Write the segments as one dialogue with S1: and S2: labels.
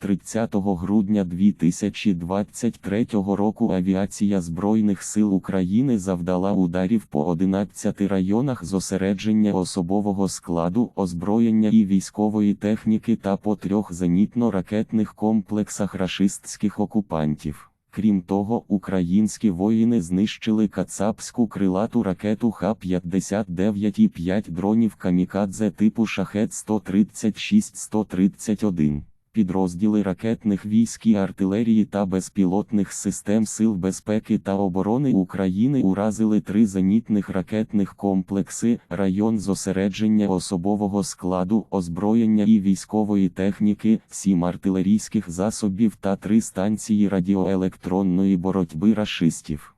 S1: 30 грудня 2023 року авіація Збройних сил України завдала ударів по 11 районах зосередження особового складу, озброєння і військової техніки та по трьох зенітно-ракетних комплексах рашистських окупантів. Крім того, українські воїни знищили кацапську крилату ракету Х-59 і 5 дронів камікадзе типу Шахет 136-131. Підрозділи ракетних військ і артилерії та безпілотних систем Сил безпеки та оборони України уразили три зенітних ракетних комплекси, район зосередження особового складу, озброєння і військової техніки, сім артилерійських засобів та три станції радіоелектронної боротьби рашистів.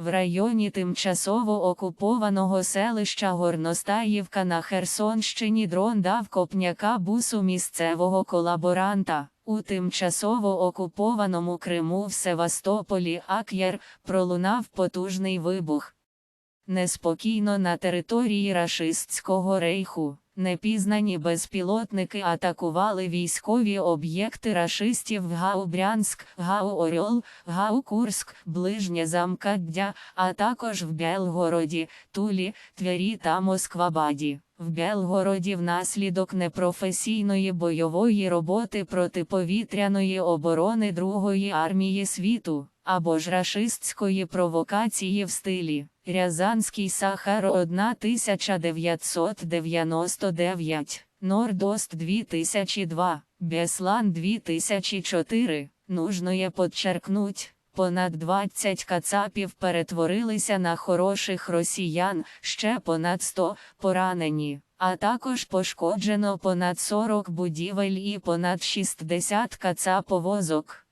S2: В районі тимчасово окупованого селища Горностаївка на Херсонщині дрон дав копняка бусу місцевого колаборанта. У тимчасово окупованому Криму в Севастополі Ак'єр пролунав потужний вибух. Неспокійно на території рашистського рейху. Непізнані безпілотники атакували військові об'єкти рашистів в Гау Брянськ, Гау Орьол, Гау Курськ, Ближнє Замкаддя, а також в Белгороді, Тулі, Твері та Москвабаді. В Белгороді внаслідок непрофесійної бойової роботи протиповітряної оборони Другої армії світу, або ж рашистської провокації в стилі Рязанський Сахар 1999, Нордост 2002, Беслан 2004. Нужно подчеркнуть, понад 20 кацапів перетворилися на хороших росіян, ще понад 100 поранені, а також пошкоджено понад 40 будівель і понад 60 кацаповозок.